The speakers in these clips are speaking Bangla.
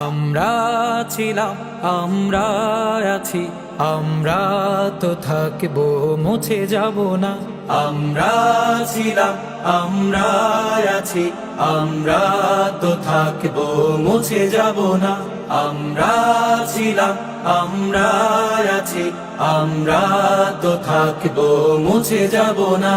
আমরা ছিলাম, আমরা আছি, আমরা তো থাকব, মুছে যাব না। আমরা ছিলাম, আমরা আছি, আমরা তো থাকব, মুছে যাব না। আমরা ছিলাম, আমরা আছি, আমরা তো থাকব, মুছে যাব না।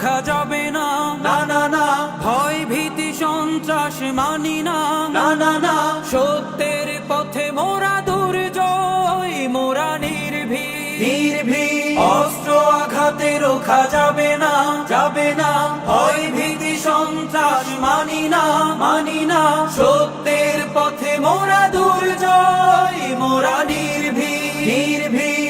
রোখা যাবে না। না না না। ভয় ভীতি সন্ত্রাস মানি না। না না না। সত্যের পথে মোরা দুর্জয় মোরা নির্ভীক। নির্ভীক। অস্ত্র আঘাতে রোখা যাবে না যাবে না। ভয় ভীতি সন্ত্রাস মানি না মানি না। সত্যের পথে মোরা দুর্জয় মোরা নির্ভীক। নির্ভীক।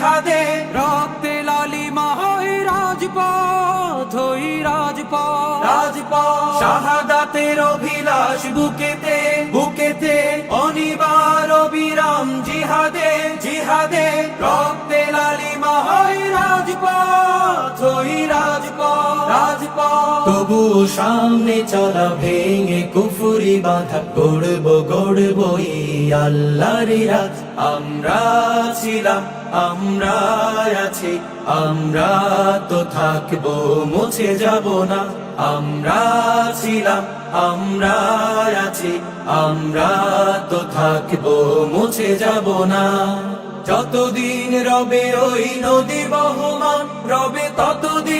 জিহাদে রক্তে লালিমা হয় রাজপথ হই রাজপথ। রাজপথ। শাহাদাতের অভিলাষ বুকেতে বুকেতে অনিবার বিরাম জিহাদে জিহাদে রক্তে লালিমা হয় রাজপথ হই রাজপথ। তবু সামনে চলা ভেঙে কুফুরি বাধা গড়ব গড়ব আল্লাহর রাত আমরা ছিলাম আমরা আছি, আমরা তো থাকব, মুছে যাব না। আমরা ছিলাম আমরা আছি, আমরা তো থাকব, মুছে যাব না। যতদিন রবে ওই নদী বহমান, রবে ততদিন